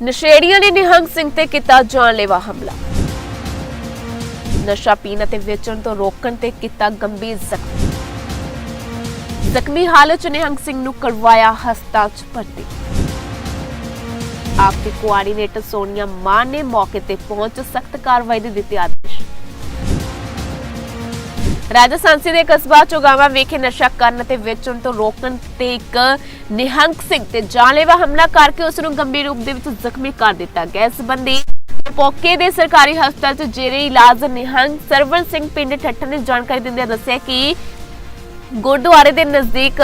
ਨਸ਼ੇੜੀਆਂ ਨੇ ਨਿਹੰਗ ਸਿੰਘ ਤੇ ਕੀਤਾ ਜਾਨਲੇਵਾ ਹਮਲਾ। ਨਸ਼ਾ ਪੀਣ ਅਤੇ ਵੇਚਣ ਤੋਂ ਰੋਕਣ ਤੇ ਕੀਤਾ ਗੰਭੀਰ ਜ਼ਖਮੀ। ਜ਼ਖਮੀ ਹਾਲਤ 'ਚ ਨਿਹੰਗ ਸਿੰਘ ਨੂੰ ਕਰਵਾਇਆ ਹਸਪਤਾਲ 'ਚ ਭਰਤੀ। ਆਪ ਕੋਆਰਡੀਨੇਟਰ ਸੋਨੀਆ ਮਾਨ ਨੇ ਮੌਕੇ ਤੇ ਪਹੁੰਚ ਸਖਤ ਕਾਰਵਾਈ ਦੇ ਦਿੱਤੇ ਆਦੇਸ਼। ਰਾਜਸਥਾਨ ਦੇ ਕਸਬਾ ਚੋਗਾਵਾ ਵਿਖੇ ਨਸ਼ਾ ਕਰਨ ਤੇ ਵੇਚਣ ਤੋਂ ਰੋਕਣ ਤੇ ਇੱਕ ਨਿਹੰਗ ਸਿੰਘ ਤੇ ਜਾਨਲੇਵਾ ਹਮਲਾ ਕਰਕੇ ਉਸ ਨੂੰ ਗੰਭੀਰ ਰੂਪ ਦੇ ਵਿੱਚ ਜ਼ਖਮੀ ਕਰ ਦਿੱਤਾ ਗਿਆ। ਇਸ ਸੰਬੰਧੀ ਪੋਕੇ ਦੇ ਸਰਕਾਰੀ ਹਸਪਤਾਲ 'ਚ ਜੇਰੇ ਇਲਾਜ ਨਿਹੰਗ ਸਰਵਨ ਸਿੰਘ ਪਿੰਡ ਠੱਠਰ ਨੇ ਜਾਣਕਾਰੀ ਦਿੰਦਿਆਂ ਦੱਸਿਆ ਕਿ ਗੁਰਦੁਆਰੇ ਦੇ ਨਜ਼ਦੀਕ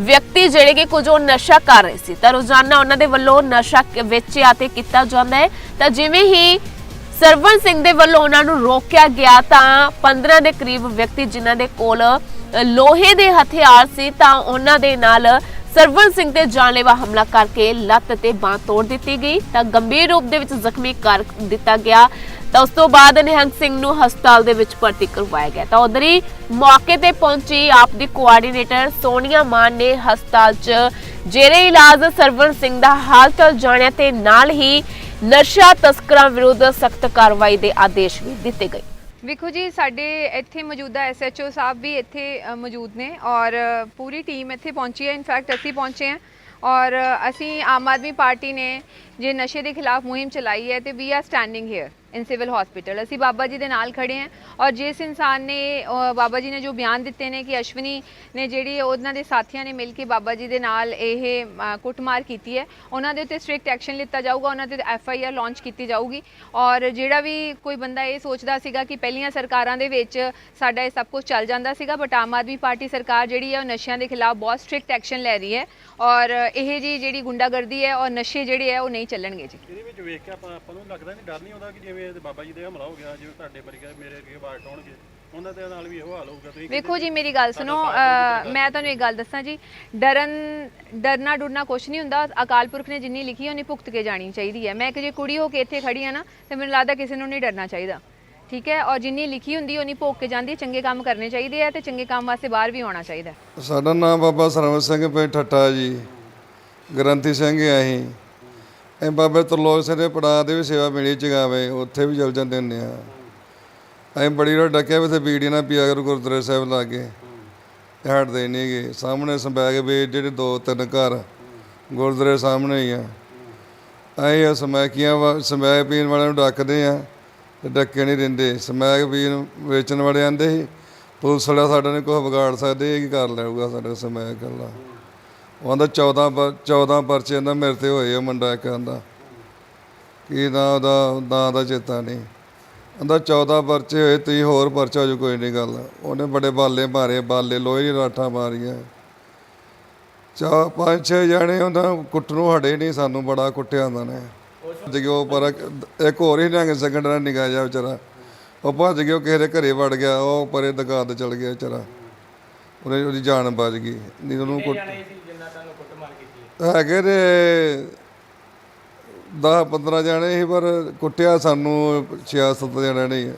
ਵਿਅਕਤੀ ਜਿਹੜੇ ਕਿ ਕੁਝ ਉਹ ਨਸ਼ਾ ਕਰ ਰਹੇ ਸੀ। ਤਾਂ ਰੋਜ਼ਾਨਾ ਉਹਨਾਂ ਦੇ ਵੱਲੋਂ ਨਸ਼ਾ ਵੇਚਿਆ ਤੇ ਕੀਤਾ ਜਾਂਦਾ ਹੈ। ਤਾਂ ਜਿਵੇਂ ਹੀ ਸਰਵਨ ਸਿੰਘ ਦੇ ਵੱਲੋਂ ਉਹਨਾਂ ਨੂੰ ਰੋਕਿਆ ਗਿਆ ਤਾਂ 15 ਦੇ ਕਰੀਬ ਵਿਅਕਤੀ ਜਿਨ੍ਹਾਂ ਦੇ ਕੋਲ ਲੋਹੇ ਦੇ ਹਥਿਆਰ ਸੀ ਤਾਂ ਉਹਨਾਂ ਦੇ ਨਾਲ ਸਰਵਨ ਸਿੰਘ ਤੇ ਜਾਨਲੇਵਾ ਹਮਲਾ ਕਰਕੇ ਲੱਤ ਤੇ ਬਾਹ ਤੋੜ ਦਿੱਤੀ ਗਈ ਤਾਂ ਗੰਭੀਰ ਰੂਪ ਦੇ ਵਿੱਚ ਜ਼ਖਮੀ ਕਰ ਦਿੱਤਾ ਗਿਆ। ਤਾਂ ਉਸ ਤੋਂ ਬਾਅਦ ਨਿਹੰਗ ਸਿੰਘ ਨੂੰ ਹਸਪਤਾਲ ਦੇ ਵਿੱਚ ਭਰਤੀ ਕਰਵਾਇਆ ਗਿਆ। ਤਾਂ ਉਧਰ ਹੀ ਮੌਕੇ ਤੇ ਪਹੁੰਚੀ ਆਪ ਦੀ ਕੋਆਰਡੀਨੇਟਰ ਸੋਨੀਆ ਮਾਨ ਨੇ ਹਸਪਤਾਲ 'ਚ ਜੇਰੇ ਇਲਾਜ ਸਰਵਨ ਸਿੰਘ ਦਾ ਹਾਲ ਚਾਲ ਜਾਣਿਆ ਤੇ ਨਾਲ ਹੀ ਨਸ਼ਾ ਤਸਕਰਾਂ ਵਿਰੁੱਧ ਸਖਤ ਕਾਰਵਾਈ ਦੇ ਆਦੇਸ਼ ਵੀ ਦਿੱਤੇ ਗਏ। ਵੇਖੋ ਜੀ ਸਾਡੇ ਇੱਥੇ ਮੌਜੂਦਾ ਐਸਐਚਓ ਸਾਹਿਬ ਵੀ ਇੱਥੇ ਅ, ਮੌਜੂਦ ਨੇ ਔਰ ਪੂਰੀ ਟੀਮ ਇੱਥੇ ਪਹੁੰਚੀ ਹੈ। ਇਨਫੈਕਟ ਅਸੀਂ ਪਹੁੰਚੇ ਹਾਂ ਔਰ ਅਸੀਂ ਆਮ ਆਦਮੀ ਪਾਰਟੀ ਨੇ ਜੇ ਨਸ਼ੇ ਦੇ ਖਿਲਾਫ ਮੁਹਿੰਮ ਚਲਾਈ ਹੈ ਤੇ we are standing here in civil hospital ਅਸੀਂ ਬਾਬਾ ਜੀ ਦੇ ਨਾਲ ਖੜੇ ਹਾਂ ਔਰ ਜਿਸ ਇਨਸਾਨ ਨੇ ਬਾਬਾ ਜੀ ਨੇ ਜੋ ਬਿਆਨ ਦਿੱਤੇ ਨੇ ਕਿ ਅਸ਼ਵਨੀ ਨੇ ਜਿਹੜੀ ਉਹਨਾਂ ਦੇ ਸਾਥੀਆਂ ਨੇ ਮਿਲ ਕੇ ਬਾਬਾ ਜੀ ਦੇ ਨਾਲ ਇਹ ਕੁੱਟਮਾਰ ਕੀਤੀ ਹੈ, ਉਹਨਾਂ ਦੇ ਉੱਤੇ ਸਟ੍ਰਿਕਟ ਐਕਸ਼ਨ ਲਿੱਤਾ ਜਾਊਗਾ, ਉਹਨਾਂ ਤੇ ਐਫ ਆਈ ਆਰ ਲਾਂਚ ਕੀਤੀ ਜਾਊਗੀ। ਔਰ ਜਿਹੜਾ ਵੀ ਕੋਈ ਬੰਦਾ ਇਹ ਸੋਚਦਾ ਸੀਗਾ ਕਿ ਪਹਿਲੀਆਂ ਸਰਕਾਰਾਂ ਦੇ ਵਿੱਚ ਸਾਡਾ ਇਹ ਸਭ ਕੁਝ ਚੱਲ ਜਾਂਦਾ ਸੀਗਾ ਬਟ ਆਮ ਆਦਮੀ ਪਾਰਟੀ ਸਰਕਾਰ ਜਿਹੜੀ ਹੈ ਉਹ ਨਸ਼ਿਆਂ ਦੇ ਖਿਲਾਫ ਬਹੁਤ ਸਟ੍ਰਿਕਟ ਐਕਸ਼ਨ ਲੈ ਰਹੀ ਹੈ ਔਰ ਇਹ ਜੀ ਜਿਹੜੀ ਗੁੰਡਾਗਰਦੀ ਹੈ ਔਰ ਨਸ਼ੇ ਜਿਹੜੇ ਹੈ ਉਹ ਨਹੀਂ ਚੱਲਣਗੇ ਜੀ। ਇਹਦੇ ਵਿੱਚ ਵੇਖ ਕੇ ਆਪਾਂ ਨੂੰ ਲੱਗਦਾ ਨਹੀਂ, ਡਰ ਨਹੀਂ ਆਉਂਦਾ ਕਿ ਜਿਵੇਂ ਇਹਦੇ ਬਾਬਾ ਜੀ ਦੇ ਹਮਲਾ ਹੋ ਗਿਆ ਜਿਵੇਂ ਤੁਹਾਡੇ ਵਰਗੇ ਮੇਰੇ ਅੱਗੇ ਬਾੜ ਟਾਉਣਗੇ ਉਹਨਾਂ ਦੇ ਨਾਲ ਵੀ ਇਹੋ ਹਾਲ ਹੋਊਗਾ ਤੁਸੀਂ ਵੇਖੋ ਜੀ ਮੇਰੀ ਗੱਲ ਸੁਣੋ ਮੈਂ ਤੁਹਾਨੂੰ ਇੱਕ ਗੱਲ ਦੱਸਾਂ ਜੀ ਡਰਨ ਡਰਨਾ ਡੁਰਨਾ ਕੁਛ ਨਹੀਂ ਹੁੰਦਾ ਅਕਾਲ ਪੁਰਖ ਨੇ ਜਿੰਨੀ ਲਿਖੀ ਉਹਨੀ ਭੁਗਤ ਕੇ ਜਾਣੀ ਚਾਹੀਦੀ ਹੈ ਮੈਂ ਇੱਕ ਜੇ ਕੁੜੀ ਹੋ ਕੇ ਇੱਥੇ ਖੜੀ ਆ ਨਾ ਤੇ ਮੈਨੂੰ ਲੱਗਦਾ ਕਿਸੇ ਨੂੰ ਨਹੀਂ ਡਰਨਾ ਚਾਹੀਦਾ ਠੀਕ ਹੈ ਔਰ ਜਿੰਨੀ ਲਿਖੀ ਹੁੰਦੀ ਉਹਨੀ ਭੋਗ ਕੇ ਜਾਂਦੀ। ਚੰਗੇ ਕੰਮ ਕਰਨੇ ਚਾਹੀਦੇ ਆ ਤੇ ਚੰਗੇ ਕੰਮ ਵਾਸਤੇ ਬਾਹਰ ਵੀ ਆਉਣਾ ਚਾਹੀਦਾ। ਸਾਡਾ ਨਾਮ ਬਾਬਾ ਸਰਵਨ ਸਿੰਘ ਪਿੰਡ ਠੱਠਾ ਜੀ ਗ੍ਰੰਥੀ ਸਿੰਘ ਹੈ ਅਸੀਂ ਬਾਬੇ ਤਰਲੋਕ ਸਿੰਘ ਦੇ ਪੜਾਅ ਦੇ ਵੀ ਸੇਵਾ ਮਿਲੀ ਚਗਾਵੇ, ਉੱਥੇ ਵੀ ਚਲ ਜਾਂਦੇ ਹੁੰਦੇ ਆ। ਅਸੀਂ ਬੜੀ ਰੋ ਡੱਕਿਆ ਵੀ ਤੇ ਬੀੜੀ ਨਾਲ ਪੀਆ ਕਰ ਗੁਰਦੁਆਰੇ ਸਾਹਿਬ ਲਾਗੇ ਹਟਦੇ ਨਹੀਂ ਗਏ ਸਾਹਮਣੇ ਸੰਬੈਗ ਵੀ ਜਿਹੜੇ ਦੋ ਤਿੰਨ ਘਰ ਗੁਰਦੁਆਰੇ ਸਾਹਮਣੇ ਹੀ ਆ। ਅਸੀਂ ਸਮੈਕੀਆਂ ਵਾ, ਸਮੈਕ ਪੀਣ ਵਾਲਿਆਂ ਨੂੰ ਡੱਕਦੇ ਆ ਤੇ ਡੱਕੇ ਨਹੀਂ ਦਿੰਦੇ। ਸਮੈਕ ਪੀਣ ਵੇਚਣ ਵਾਲੇ ਆਂਦੇ ਸੀ, ਪੁਲਿਸ ਵਾਲਾ ਸਾਡਾ ਨੇ ਕੁਛ ਵਿਗਾੜ ਸਕਦੇ, ਇਹ ਕੀ ਕਰ ਲੈਊਗਾ ਸਾਡਾ ਸਮੈਕ ਗੱਲਾਂ ਉਹ ਆਂਦਾ 14 ਪਰ 14 ਪਰਚੇ ਦਾ ਮੇਰੇ ਤੇ ਹੋਏ ਆ ਮੁੰਡਾ ਕਹਿੰਦਾ ਆਂਦਾ। ਕੀ ਨਾ ਉਹਦਾ, ਨਾਂ ਦਾ ਚੇਤਾ ਨਹੀਂ। ਆਂਦਾ 14 ਪਰਚੇ ਹੋਏ, ਤੁਸੀਂ ਹੋਰ ਪਰਚਾ ਹੋ ਜਾਊ ਕੋਈ ਨਹੀਂ ਗੱਲ। ਉਹਨੇ ਬੜੇ ਬਾਲੇ ਮਾਰੇ, ਬਾਲੇ ਲੋਹੇ ਦੀ ਰਾਠਾਂ ਮਾਰੀਆਂ। ਚਾ ਪੰਜ, ਛੇ ਜਾਣੇ ਉਹਨਾਂ ਕੁੱਟ ਨੂੰ ਹਟੇ ਨਹੀਂ ਸਾਨੂੰ ਬੜਾ ਕੁੱਟਿਆ ਉਹਨਾਂ ਨੇ। ਭੱਜ ਉਹ ਪਰ, ਇੱਕ ਹੋਰ ਹੀ ਨੰਗ ਸੈਕਿੰਡ ਨਾਲ ਜਾ ਵਿਚਾਰਾ। ਉਹ ਭੱਜ ਗਿਆ, ਉਹ ਕਿਸੇ ਦੇ ਘਰੇ ਵੜ ਗਿਆ, ਉਹ ਪਰੇ ਦੁਕਾਨ ਤੇ ਚਲ ਗਿਆ ਵਿਚਾਰਾ। ਉਹਨੇ ਉਹਦੀ ਜਾਨ ਬਚ ਗਈ। ਨਹੀਂ ਉਹਨੂੰ ਕੁੱਟ ਹੈਗੇ ਨੇ 10 15 ਜਾਣੇ ਸੀ ਪਰ ਕੁੱਟਿਆ ਸਾਨੂੰ 6-7 ਜਣੇ ਨਹੀਂ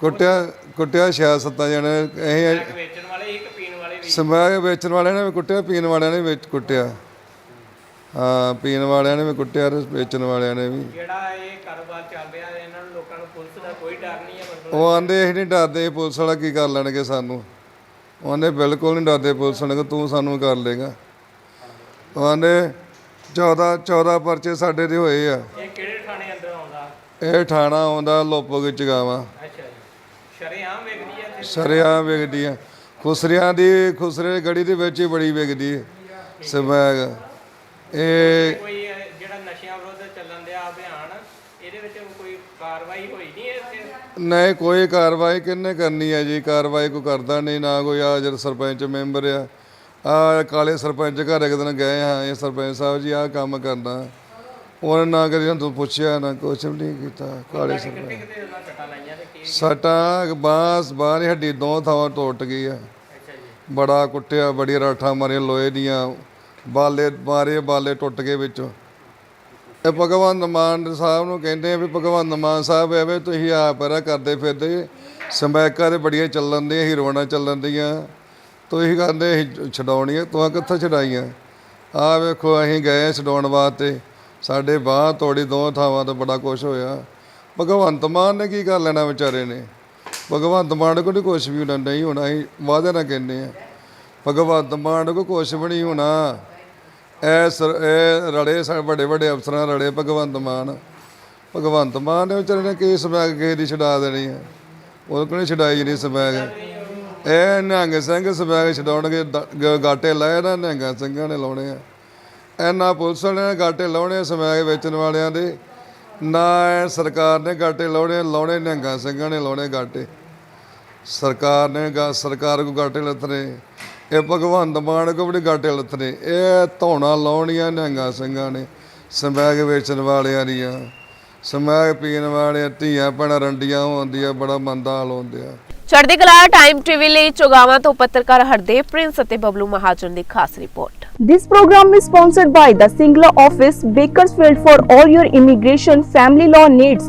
ਕੁੱਟਿਆ ਕੁੱਟਿਆ 6-7 ਜਣੇ। ਅਸੀਂ ਵੇਚਣ ਵਾਲੇ ਇੱਕ ਪੀਣ ਵਾਲੇ ਵੀ? ਸਮੈਕ ਵੇਚਣ ਵਾਲਿਆਂ ਨੇ ਵੀ ਕੁੱਟਿਆ ਪੀਣ ਵਾਲਿਆਂ ਨੇ ਵੀ ਕੁੱਟਿਆ। ਹਾਂ ਪੀਣ ਵਾਲਿਆਂ ਨੇ ਵੀ ਕੁੱਟਿਆ ਤੇ ਵੇਚਣ ਵਾਲਿਆਂ ਨੇ ਵੀ। ਜਿਹੜਾ ਇਹ ਕਾਰੋਬਾਰ ਚੱਲ ਰਿਹਾ ਹੈ ਇਹਨਾਂ ਨੂੰ ਲੋਕਾਂ ਨੂੰ ਪੁਲਿਸ ਦਾ ਕੋਈ ਡਰ ਨਹੀਂ ਹੈ ਮਤਲਬ ਉਹ ਆਂਦੇ ਅਸੀਂ ਨਹੀਂ ਡਰਦੇ ਪੁਲਿਸ ਵਾਲਾ ਕੀ ਕਰ ਲੈਣਗੇ ਸਾਨੂੰ। ਉਹ ਆਂਦੇ ਬਿਲਕੁਲ ਨਹੀਂ ਡਰਦੇ ਪੁਲਿਸ ਵਾਲੇ ਤੂੰ ਸਾਨੂੰ ਕਰ ਲੇਗਾ ਉਹ ਆਂਦੇ 14 14 ਪਰਚੇ ਸਾਡੇ ਦੇ ਹੋਏ ਆ। ਇਹ ਕਿਹੜੇ ਥਾਣੇ ਅੰਦਰ ਆਉਂਦਾ? ਇਹ ਠਾਣਾ ਆਉਂਦਾ ਲੋਪੋ ਚਗਾਵਾ ਅੱਛਾ ਜੀ। ਸ਼ਰੇਆਮ ਵੇਖਦੀ ਹੈ ਤੇ ਸਰਿਆਂ ਵਿਕਦੀ ਆ। ਖੁਸਰਿਆਂ ਦੀ ਖੁਸਰੇ ਗੜੀ ਦੇ ਵਿੱਚ ਹੀ ਬੜੀ ਵਿਕਦੀ ਹੈ ਸਮੈਗ ਇਹ ਕੋਈ ਇਹ ਜਿਹੜਾ ਨਸ਼ਿਆਂ ਵਿਰੁੱਧ ਚੱਲਣ ਦਿਆ ਅਭਿਆਨ ਇਹਦੇ ਵਿੱਚ ਕੋਈ ਕਾਰਵਾਈ ਹੋਈ ਨਹੀਂ ਇੱਥੇ? ਨਹੀਂ ਕੋਈ ਕਾਰਵਾਈ ਕਿੰਨੇ ਕਰਨੀ ਹੈ ਜੀ? ਕਾਰਵਾਈ ਕੋਈ ਕਰਦਾ ਨਹੀਂ ਨਾ ਕੋਈ ਆ ਜਿਹੜਾ ਸਰਪੰਚ ਮੈਂਬਰ ਆ। ਆ ਕਾਲੇ ਸਰਪੰਚ ਘਰ ਇੱਕ ਦਿਨ ਗਏ ਹਾਂ ਇਹ ਸਰਪੰਚ ਸਾਹਿਬ ਜੀ ਆ ਕੰਮ ਕਰਨਾ। ਉਹਨਾਂ ਨਾ ਕਰੀ ਤੂੰ ਪੁੱਛਿਆ ਨਾ ਕੁਛ ਵੀ ਨਹੀਂ ਕੀਤਾ ਕਾਲੇ ਸਰਪੰਚ। ਕਿਤੇ ਉਹਨਾਂ ਸੱਟਾਂ ਲਾਈਆਂ ਤੇ ਕੀ ਸੱਟਾਂ ਬਾਂਸ ਬਾਹਰ ਹੱਡੀ ਦੋ ਥਾਵਾਂ ਟੁੱਟ ਗਈ ਆ। ਅੱਛਾ ਜੀ। ਬੜਾ ਕੁੱਟਿਆ ਬੜੀ ਰਾਠਾਂ ਮਾਰੀਆਂ ਲੋਹੇ ਦੀਆਂ। ਬਾਲੇ ਮਾਰੇ, ਬਾਲੇ ਟੁੱਟ ਗਏ ਵਿੱਚੋਂ। ਇਹ ਭਗਵੰਤ ਮਾਨ ਸਾਹਿਬ ਨੂੰ ਕਹਿੰਦੇ ਆ ਵੀ ਭਗਵੰਤ ਮਾਨ ਸਾਹਿਬ, ਐਵੇਂ ਤੁਸੀਂ ਆਪ ਰਾ ਕਰਦੇ ਫਿਰਦੇ। ਸਮੈਕਾਂ ਦੇ ਬੜੀਆਂ ਚੱਲਣ ਦੀਆਂ ਹੀਰੋਣਾ ਚੱਲਣ ਦੀਆਂ। ਤੁਸੀਂ ਕਹਿੰਦੇ ਅਸੀਂ ਛਡਾਉਣੀਆਂ, ਤੂੰ ਕਿੱਥੋਂ ਛਡਾਈਆਂ? ਆ ਵੇਖੋ, ਅਸੀਂ ਗਏ ਛਡਾਉਣ ਵਾਸਤੇ। ਸਾਡੇ ਬਾਹ ਤੋੜੀ ਦੋ ਥਾਵਾਂ ਤੋਂ ਬੜਾ ਕੁਛ ਹੋਇਆ। ਭਗਵੰਤ ਮਾਨ ਨੇ ਕੀ ਕਰ ਲੈਣਾ ਵਿਚਾਰੇ ਨੇ? ਭਗਵੰਤ ਮਾਨ ਕੋਲ ਕੁਛ ਵੀ ਹੋਣਾ ਨਹੀਂ ਹੋਣਾ, ਅਸੀਂ ਵਾਅਦੇ ਨਾਲ ਕਹਿੰਦੇ ਆ। ਭਗਵੰਤ ਮਾਨ ਕੋ ਕੁਛ ਵੀ ਨਹੀਂ ਹੋਣਾ। ਇਹ ਸਰ- ਇਹ ਰੜੇ ਸਾਡੇ ਵੱਡੇ ਵੱਡੇ ਅਫਸਰਾਂ ਰੜੇ ਭਗਵੰਤ ਮਾਨ। ਭਗਵੰਤ ਮਾਨ ਨੇ ਵਿਚਾਰੇ ਨੇ ਕੇਸ ਬੈਗ ਕਿਸੇ ਦੀ ਛਡਾ ਦੇਣੀ ਹੈ ਉਹ ਕੋਲ ਛਡਾਈ ਨਹੀਂ ਸਬੈਗ ਇਹ ਨਿਹੰਗ ਸਿੰਘ ਸਬੈਗ ਛਡਾਉਣਗੇ ਗ- ਗਾਟੇ ਲਾਏ ਨਾ ਨਿਹੰਗਾਂ ਸਿੰਘਾਂ ਨੇ ਲਾਉਣੇ ਆ। ਇਹਨਾਂ ਪੁਲਿਸ ਵਾਲਿਆਂ ਨੇ ਗਾਟੇ ਲਾਉਣੇ ਸਮੈਗ ਵੇਚਣ ਵਾਲਿਆਂ ਦੇ। ਨਾ ਇਹ ਸਰਕਾਰ ਨੇ ਗਾਟੇ ਲਾਉਣੇ ਲਾਉਣੇ ਨਿਹੰਗਾਂ ਸਿੰਘਾਂ ਨੇ ਲਾਉਣੇ ਗਾਟੇ। ਸਰਕਾਰ ਨੇ ਗਾ, ਸਰਕਾਰ ਕੋ ਗਾਟੇ ਲੱਥਣੇ। ਇਹ ਭਗਵੰਤ ਮਾਨ ਕੋ ਵੀ ਨੀ ਗਾਟੇ ਲੱਥਣੇ ਇਹ ਧੌਣਾ ਲਾਉਣੀਆਂ ਨਿਹੰਗਾਂ ਸਿੰਘਾਂ ਨੇ ਸਮੈਗ ਵੇਚਣ ਵਾਲਿਆਂ ਦੀਆਂ। ਸਮੈਗ ਪੀਣ ਵਾਲਿਆਂ ਧੀਆਂ ਭੈਣਾਂ ਰੰਡੀਆਂ ਹੁੰਦੀਆਂ ਬੜਾ ਮੰਦਾ ਹਾਲ ਹੁੰਦਿਆ ਚੜ੍ਹਦੀ ਕਲਾ ਟਾਈਮ ਟੀਵੀ ਲਈ ਚੋਗਾਵਾਂ ਤੋਂ ਪੱਤਰਕਾਰ ਹਰਦੇਵ ਪ੍ਰਿੰਸ ਅਤੇ ਬਬਲੂ ਮਹਾਜਨ ਦੀ ਖਾਸ report. This program is sponsored by the Singla office, Bakersfield for all your immigration family law needs.